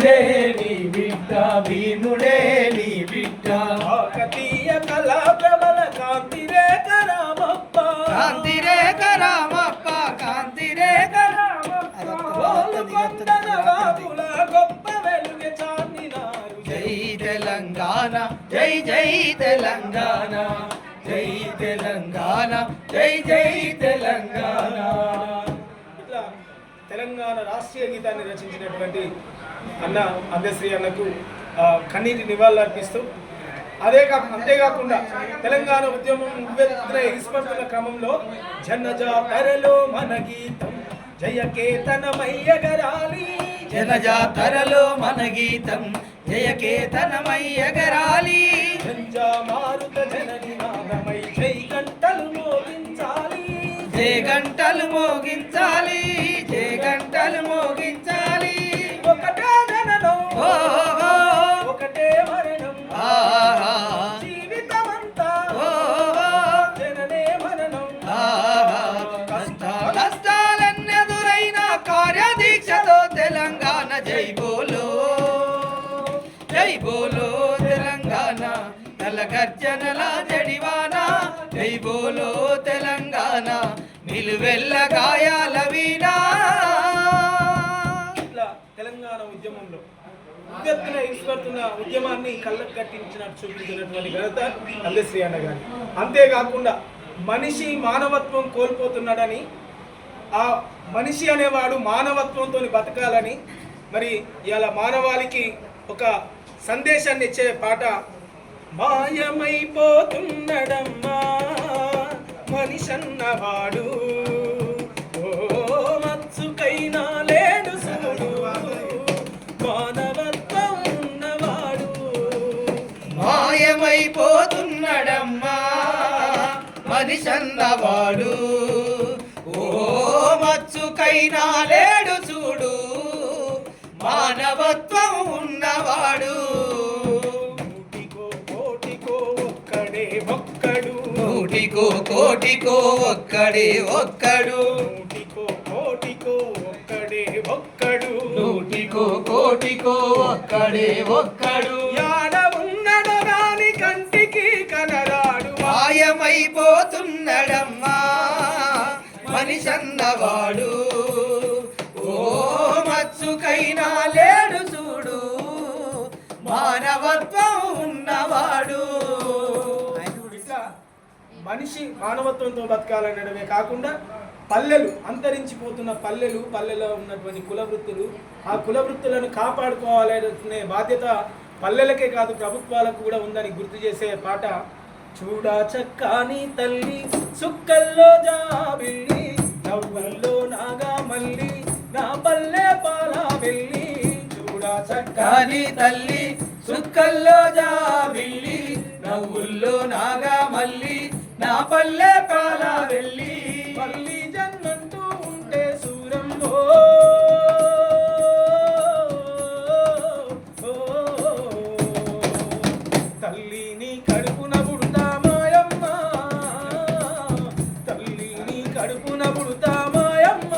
భీముడే నీ బిడ్డ భీముడే నీ బిడ్డ. కాకతీయ కళా ప్రబల కాంతి రేఖ రామప్ప కాంతి రేఖ రామప్ప. కాంతి రేఖ నవాబుల గొప్ప వెలుగు చాందినారు. జై తెలంగాణ జై జై తెలంగాణ. జై తెలంగాణ జై జై తెలంగాణ. తెలంగాణ రాష్ట్రీయ గీతాన్ని రచించినటువంటి అన్న అందశ్రీ అన్నకు కన్నీటి నివాళులు అర్పిస్తూ అదే కాక అంతేకాకుండా తెలంగాణ ఉద్యమం ఉవ్వెత్తున ఎగిసిపడుతున్న క్రమంలో జనజాతరలో మన గీతం జయకేతనమయ్యగరాలి జనజాతరలో మన గీతం జయకేతనమయ్యగరాలి జంజా మారుత జనని నాదమై జై గంటలు మోగించాలి. జయ గంటలు మోగించాలి. జై బోలో తెలంగాణ తలగర్జనల జడివాన. జై బోలో తెలంగాణ నిలువెల్ల గాయాల వీణా. ఇట్లా తెలంగాణ ఉద్యమంలో ఉద్యత్తున ఎగిసిపడుతున్న ఉద్యమాన్ని కళ్ళకు కట్టించినట్టు చూపించినటువంటి ఘనత అందశ్రీ అన్న గారి. అంతేకాకుండా మనిషి మానవత్వం కోల్పోతున్నాడని ఆ మనిషి అనేవాడు మానవత్వంతో బతకాలని మరి ఇలా మానవాళికి ఒక సందేశాన్ని ఇచ్చే పాట మాయమైపోతున్నడమ్మా మనిషన్నవాడు. ఓ మత్సుకైనా లేడు చూడు మానవత్వం ఉన్నవాడు. మాయమైపోతున్నడమ్మా మనిషన్నవాడు. ఓ మత్సుకైనా లేడు ఉన్నవాడు నూటికో కోటికో ఒక్కడే ఒక్కడు. నూటికో కోటికో ఒక్కడే ఒక్కడు. నూటికో కోటికో ఒక్కడే ఒక్కడు. నూటికో కోటికో ఒక్కడే ఒక్కడు. యాడ ఉన్నడు రాని కంటికి కనరాడు మాయమైపోతున్నాడమ్మా మనిషన్నవాడు. ఓ మచ్చుకైనా లేడు మనిషి మానవత్వంతో బతకాలనడమే కాకుండా పల్లెలు అంతరించిపోతున్న పల్లెలు పల్లెలో ఉన్నటువంటి కులవృత్తులు ఆ కులవృత్తులను కాపాడుకోవాలనే బాధ్యత పల్లెలకే కాదు ప్రభుత్వాలకు కూడా ఉందని గుర్తు చేసే పాట చూడా చక్కని తల్లి సుక్కల్లో జాబిల్లి నవ్వుల్లో నాగా మల్లి నా పల్లె పాల వెళ్ళి చూడా చక్కని తల్లి సుక్కల్లో జాబిల్లి నవ్వుల్లో నాగా మల్లి నా పల్లె పాల వెళ్ళి పల్లి జన్మంటూ ఉంటే సూరంలో. తల్లిని కడుపున పుడతా మాయమ్మ. తల్లిని కడుపున పుడతా మాయమ్మ.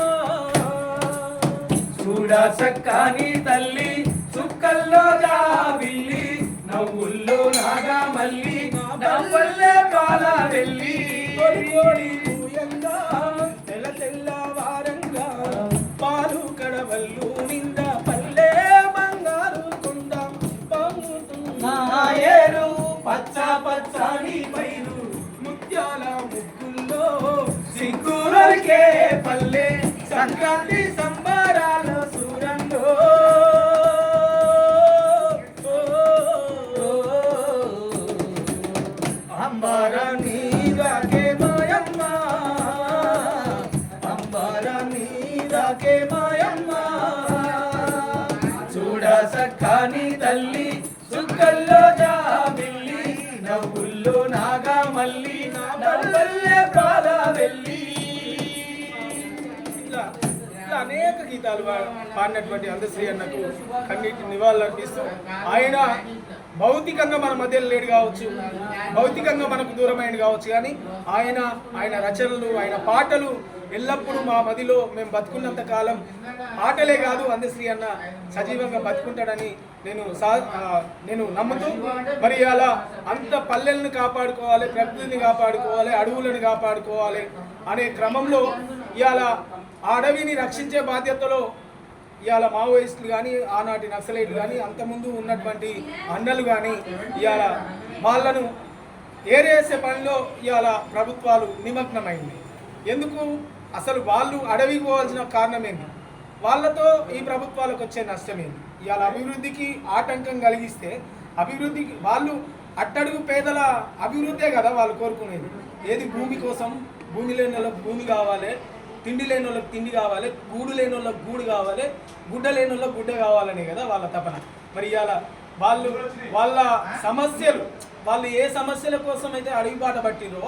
చూడా చక్కాని తల్లి చుక్కల్లో జాబిల్లి నవ్వుల్లో నాగా మల్లి నా పల్లె పాల వెళ్ళి తొలి కోడి పూయంగా తెల్ల వారంగా పాలు కడవల్లు నింద పల్లె బంగారు కొండ నా పచ్చ పచ్చని పైరు ముత్యాల ముగ్గుల్లో సిగ్గులకే పల్లె సంక్రాంతి నీరాకే మాయమ్మ. చూడ సక్కాని తల్లి సుక్కల్లో జాబిల్లి నవ్వుల్లో నాగా మల్లి నా పల్లె పాల వెళ్ళి అనేక గీతాలు పా- పాడినటువంటి అందశ్రీ అన్నకు కన్నీటి నివాళులు అర్పిస్తూ ఆయన భౌతికంగా మన మధ్యలో లేడు కావచ్చు భౌతికంగా మనకు దూరమైనది కావచ్చు కానీ ఆయన ఆయన రచనలు ఆయన పాటలు ఎల్లప్పుడూ మా మదిలో మేము బతుకున్నంత కాలం ఆటలే కాదు అందశ్రీ అన్న. సజీవంగా బతుకుంటాడని నేను సా నేను నమ్ముతూ మరి అలా అంత పల్లెలను కాపాడుకోవాలి ప్రకృతిని కాపాడుకోవాలి అడవులను కాపాడుకోవాలి అనే క్రమంలో ఇవాళ ఆ అడవిని రక్షించే బాధ్యతలో ఇవాళ మావోయిస్టులు కానీ ఆనాటి నక్సలైట్లు కానీ అంతకుముందు ఉన్నటువంటి అన్నలు కానీ ఇవాళ వాళ్ళను ఏరేసే పనిలో ఇవాళ ప్రభుత్వాలు నిమగ్నమైంది. ఎందుకు? అసలు వాళ్ళు అడవికి పోవాల్సిన కారణం ఏంటి వాళ్ళతో ఈ ప్రభుత్వాలకు వచ్చే నష్టం ఏంటి ఇవాళ అభివృద్ధికి ఆటంకం కలిగిస్తే అభివృద్ధికి వాళ్ళు అట్టడుగు పేదల అభివృద్ధే కదా వాళ్ళు కోరుకునేది. ఏది భూమి కోసం? భూమి లేని వాళ్ళకి భూమి కావాలి తిండి లేని వాళ్ళకి తిండి కావాలి గూడు లేని వాళ్ళకి గూడు కావాలి గుడ్డ లేని వాళ్ళకి గుడ్డ కావాలనే కదా వాళ్ళ తపన. మరి ఇవాళ వాళ్ళు వాళ్ళ సమస్యలు వాళ్ళు ఏ సమస్యల కోసం అయితే అడుగుబాట పట్టిరో